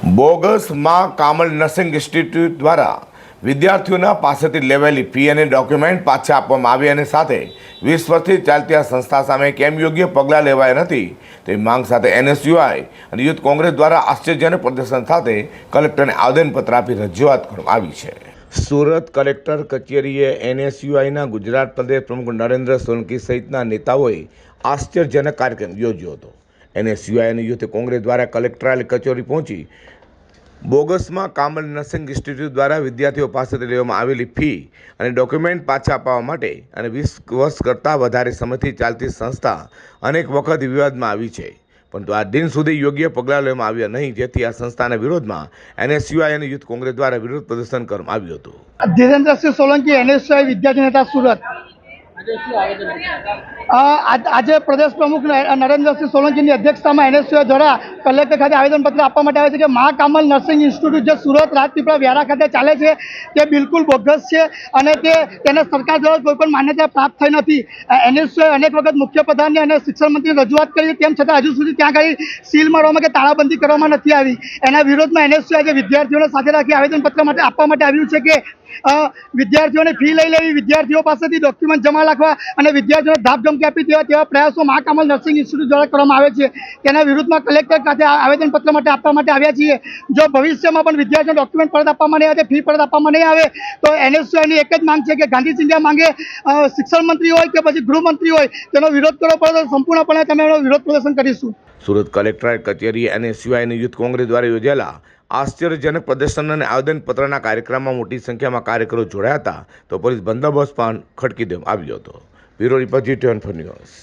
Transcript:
બોગસમાં Kamal nursing institute દ્વારા વિદ્યાર્થીઓના પાસેથી લેવાયેલી ફી અને ડોક્યુમેન્ટ પાછા આપવામાં આવી અને સાથે વીસ વર્ષથી ચાલતી આ સંસ્થા સામે કેમ યોગ્ય પગલાં લેવાયા નથી તેવી માંગ સાથે એનએસયુઆઈ અને યુથ કોંગ્રેસ દ્વારા આશ્ચર્યજનક પ્રદર્શન સાથે કલેક્ટરને આવેદનપત્ર આપી રજૂઆત કરવામાં આવી છે. સુરત કલેક્ટર કચેરીએ એનએસયુઆઈના ગુજરાત પ્રદેશ પ્રમુખ નરેન્દ્ર સોલંકી સહિતના નેતાઓએ આશ્ચર્યજનક કાર્યક્રમ યોજ્યો હતો. એનએસયુઆઈ સિવાયની યુથ કોંગ્રેસ દ્વારા કલેક્ટરાલ કચેરી પહોંચી. બોગસમાં કામલ નર્સિંગ ઇન્સ્ટિટ્યૂટ દ્વારા વિદ્યાર્થીઓ પાસેથી લેવામાં આવેલી ફી અને ડોક્યુમેન્ટ પાછા અપાવવા માટે અને વીસ વર્ષ કરતાં વધારે સમયથી ચાલતી સંસ્થા અનેક વખત વિવાદમાં આવી છે. પરંતુ આ દિન સુધી યોગ્ય પગલાં લેવામાં આવ્યા નહીં, જેથી આ સંસ્થાના વિરોધમાં એનએસયુઆઈ અને યુથ કોંગ્રેસ દ્વારા વિરોધ પ્રદર્શન કરવામાં આવ્યું હતું. ધીરેન્દ્રસિંહ સોલંકી, એનએસયુઆઈ વિદ્યાર્થી નેતા સુરત. આજ- પ્રદેશ પ્રમુખ નરેન્દ્રસિંહ સોલંકીની અધ્યક્ષતામાં એનએસયુએ દ્વારા કલેક્ટર ખાતે આવેદનપત્ર આપવા માટે આવે છે કે મહાકામલ નર્સિંગ ઇન્સ્ટિટ્યૂટ, જે સુરત રાજપીપળા વ્યારા ખાતે ચાલે છે, તે બિલકુલ બોગસ છે અને તે, તેને સરકાર દ્વારા કોઈ પણ માન્યતા પ્રાપ્ત થઈ નથી. એનએસયુએ અનેક વખત મુખ્ય પ્રધાનને અને શિક્ષણ મંત્રીને રજૂઆત કરી તેમ છતાં હજુ સુધી ત્યાં આગળ સીલ મારવામાં કે તાળાબંધી કરવામાં નથી આવી. એના વિરોધમાં એનએસયુએ આજે વિદ્યાર્થીઓને સાથે રાખી આવેદનપત્ર માટે આપવા માટે આવ્યું છે કે વિદ્યાર્થીઓને ફી લઈ લેવી, વિદ્યાર્થીઓ પાસેથી ડોક્યુમેન્ટ જમા રાખવા અને વિદ્યાર્થીઓને ધાપધમકી આપી દેવા તેવા પ્રયાસો મહાકામલ નર્સિંગ ઇન્સ્ટિટ્યૂટ દ્વારા કરવામાં આવે છે. તેના વિરુદ્ધમાં કલેક્ટર ખાતે આવેદનપત્ર માટે આપવા માટે આવ્યા છીએ. જો ભવિષ્યમાં પણ વિદ્યાર્થીઓ ડોક્યુમેન્ટ પરત આપવામાં નહીં આવે ફી પરત આપવામાં નહીં આવે, તો એનએસયુની એક જ માંગ છે કે ગાંધી ચિંધ્યા માંગે શિક્ષણ મંત્રી હોય કે પછી ગૃહમંત્રી હોય, તેનો વિરોધ કરવો પડે તો સંપૂર્ણપણે તમે વિરોધ પ્રદર્શન કરીશું. સુરત કલેક્ટરેટ કચેરી અને અને યુથ કોંગ્રેસ દ્વારા યોજાયેલા આશ્ચર્યજનક પ્રદર્શન અને આવેદનપત્રના કાર્યક્રમમાં મોટી સંખ્યામાં કાર્યકરો જોડાયા હતા, તો પોલીસ બંદોબસ્ત પણ ખડકી દેવામાં આવ્યો હતો. Bureau report G twenty news.